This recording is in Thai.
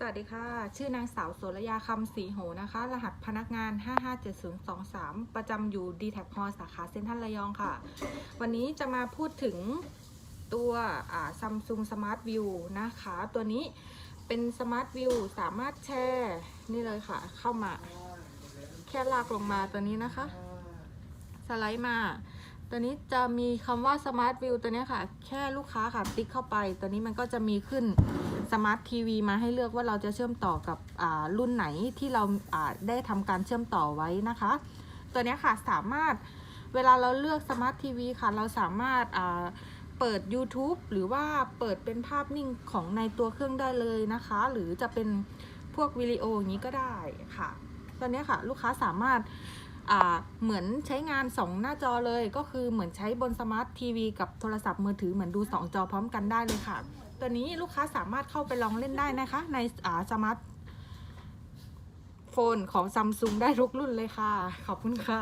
สวัสดีค่ะ ชื่อนางสาวโสรยาคำศรีโหนะคะ รหัสพนักงาน 557023 ประจำอยู่ d t แท h อสาขาเซ็นทรัลระยองค่ะ วันนี้จะมาพูดถึงตัวซัมซุงสมาร์ทวิวนะคะ ตัวนี้เป็นสมาร์ทวิวสามารถแชร์นี่เลยค่ะ เข้ามา แค่ลากลงมาตัวนี้นะคะ สไลด์มา ตัวนี้จะมีคำว่า Smart View ตัวนี้ค่ะ แค่ลูกค้าค่ะติ๊กเข้าไป ตัวนี้มันก็จะมีขึ้น Smart TV มาให้เลือกว่าเราจะเชื่อมต่อกับอ่ารุ่นไหนที่เราอ่าได้ทำการเชื่อมต่อไว้นะคะ ตัวนี้ค่ะสามารถเวลาเราเลือก Smart TV ค่ะ เราสามารถอ่าเปิด YouTube หรือว่าเปิดเป็นภาพนิ่งของในตัวเครื่องได้เลยนะคะ หรือจะเป็นพวกวิดีโออย่างนี้ก็ได้ค่ะตัวนี้ค่ะ ลูกค้าสามารถ เหมือนใช้งาน 2 หน้าจอเลย ก็คือเหมือนใช้บนสมาร์ททีวีกับโทรศัพท์มือถือเหมือนดู 2 จอพร้อมกันได้เลยค่ะ ตัวนี้ลูกค้าสามารถเข้าไปลองเล่นได้นะคะ ในสมาร์ทโฟนของซัมซุงได้ทุกรุ่นเลยค่ะ ขอบคุณค่ะ